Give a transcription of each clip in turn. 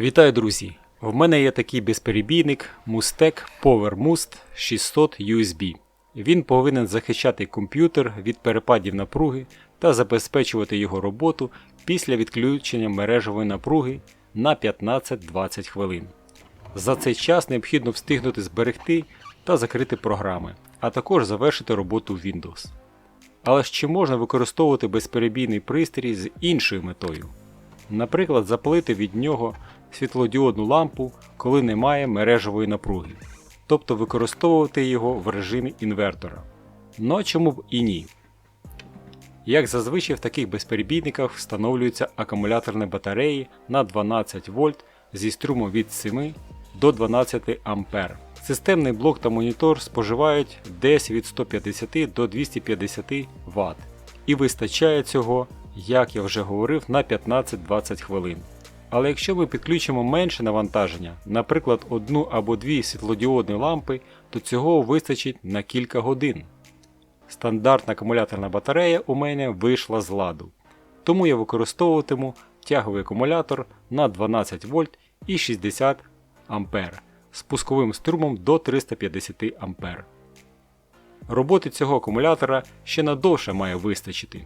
Вітаю, друзі! В мене є такий безперебійник Mustec PowerMust 600 USB. Він повинен захищати комп'ютер від перепадів напруги та забезпечувати його роботу після відключення мережевої напруги на 15-20 хвилин. За цей час необхідно встигнути зберегти та закрити програми, а також завершити роботу Windows. Але чи можна використовувати безперебійний пристрій з іншою метою? Наприклад, запалити від нього світлодіодну лампу, коли немає мережевої напруги, тобто використовувати його в режимі інвертора. Ну чому б і ні? Як зазвичай в таких безперебійниках встановлюються акумуляторні батареї на 12 вольт зі струмом від 7 до 12 А. Системний блок та монітор споживають десь від 150 до 250 Вт. І вистачає цього, як я вже говорив, на 15-20 хвилин. Але якщо ми підключимо менше навантаження, наприклад, одну або дві світлодіодні лампи, то цього вистачить на кілька годин. Стандартна акумуляторна батарея у мене вийшла з ладу, тому я використовуватиму тяговий акумулятор на 12 вольт і 60 А з пусковим струмом до 350 А. Роботи цього акумулятора ще надовше має вистачити.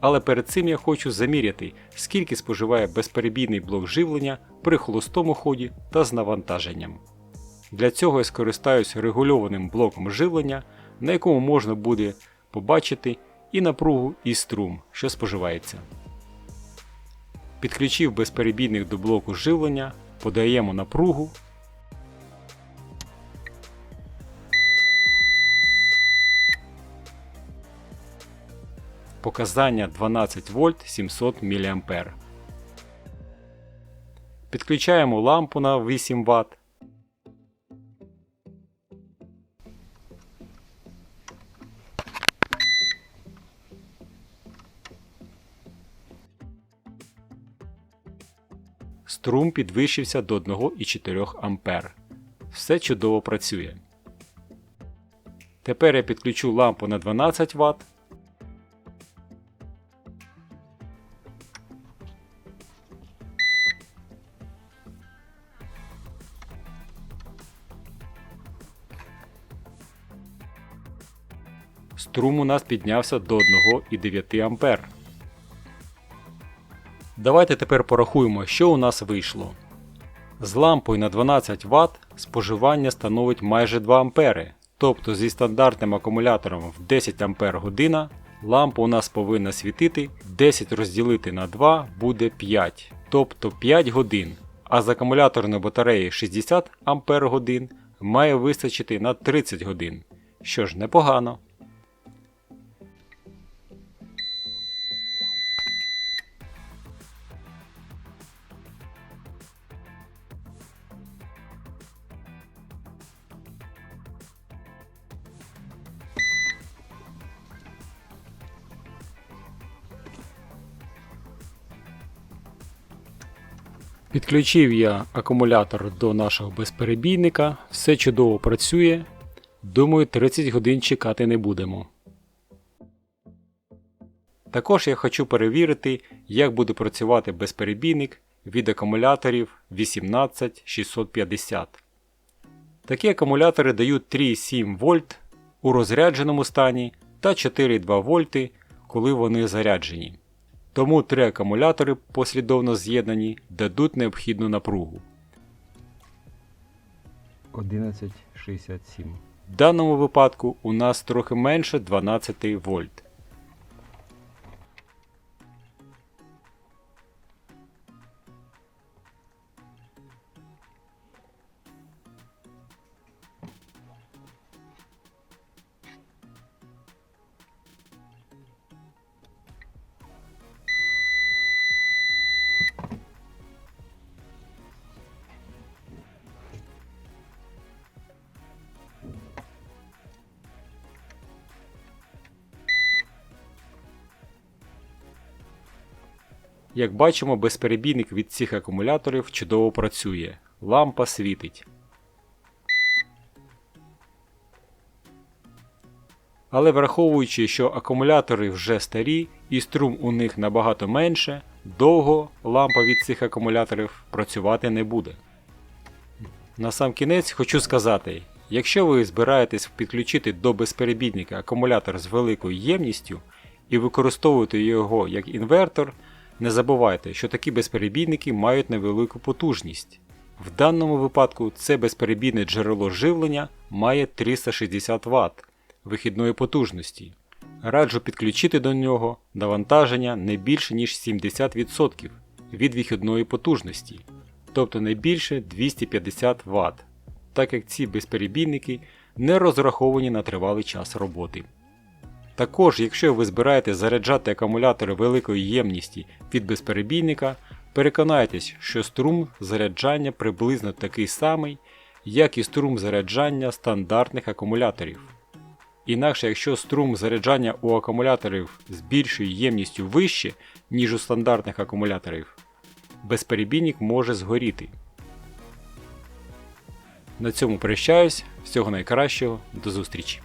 Але перед цим я хочу заміряти, скільки споживає безперебійний блок живлення при холостому ході та з навантаженням. Для цього я скористаюсь регульованим блоком живлення, на якому можна буде побачити і напругу, і струм, що споживається. Підключив безперебійник до блоку живлення, подаємо напругу. Показання 12 вольт 700 мА. Підключаємо лампу на 8 Вт. Струм підвищився до 1,4 А. Все чудово працює. Тепер я підключу лампу на 12 Вт. Струм у нас піднявся до 1,9 А. Давайте тепер порахуємо, що у нас вийшло. З лампою на 12 Вт споживання становить майже 2 А. Тобто зі стандартним акумулятором в 10 Ах лампа у нас повинна світити 10 розділити на 2 буде 5, тобто 5 годин. А з акумуляторної батареї 60 Ах має вистачити на 30 годин. Що ж непогано. Підключив я акумулятор до нашого безперебійника, все чудово працює. Думаю, 30 годин чекати не будемо. Також я хочу перевірити, як буде працювати безперебійник від акумуляторів 18650. Такі акумулятори дають 3,7 вольт у розрядженому стані та 4,2 вольти, коли вони заряджені. Тому три акумулятори послідовно з'єднані дадуть необхідну напругу. 1167. В даному випадку у нас трохи менше 12 вольт. Як бачимо, безперебійник від цих акумуляторів чудово працює. Лампа світить. Але враховуючи, що акумулятори вже старі і струм у них набагато менше, довго лампа від цих акумуляторів працювати не буде. На сам кінець хочу сказати, якщо ви збираєтесь підключити до безперебійника акумулятор з великою ємністю і використовуєте його як інвертор, не забувайте, що такі безперебійники мають невелику потужність. В даному випадку це безперебійне джерело живлення має 360 Вт вихідної потужності. Раджу підключити до нього навантаження не більше ніж 70% від вихідної потужності, тобто не більше 250 Вт, так як ці безперебійники не розраховані на тривалий час роботи. Також, якщо ви збираєте заряджати акумулятори великої ємності від безперебійника, переконайтесь, що струм заряджання приблизно такий самий, як і струм заряджання стандартних акумуляторів. Інакше, якщо струм заряджання у акумуляторів з більшою ємністю вище, ніж у стандартних акумуляторів, безперебійник може згоріти. На цьому прощаюсь. Всього найкращого, до зустрічі!